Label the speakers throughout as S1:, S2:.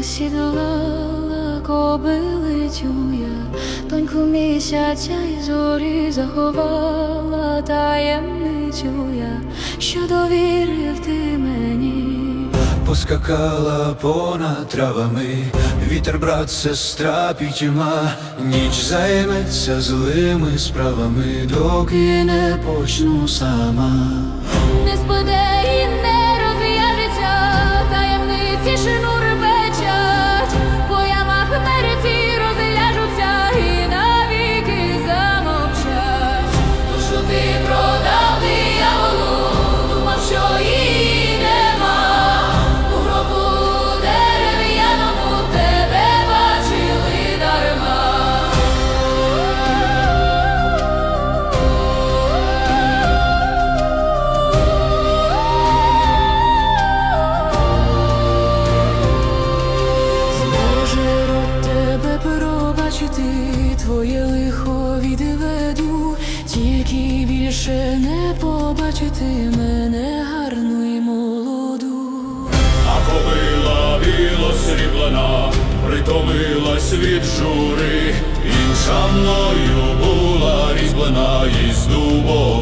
S1: осідлала кобилицю я, доньку місяця і зорі заховала таємницю я, що довірив ти мені.
S2: Поскакала понад травами, вітер, брат, сестра пітьма, ніч займеться злими справами, доки не почну сама.
S1: Не спаде тільки більше не побачити мене гарну і молоду.
S3: А кобила білосріблена, притомилась від жури, інша мною була різьблена із дубової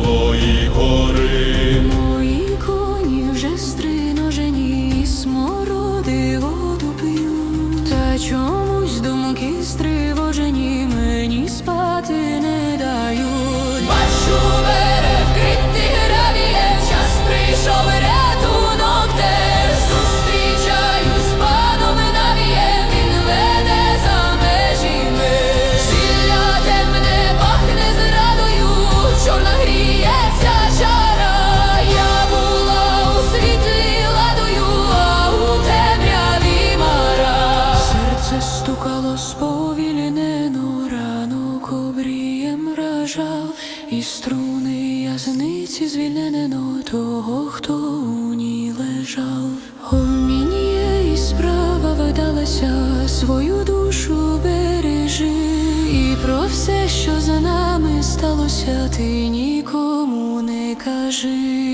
S1: вражав, і струни язниці звільнено того, хто у ній лежав. У мені є і справа видалася, свою душу бережи, і про все, що за нами сталося, ти нікому не кажи.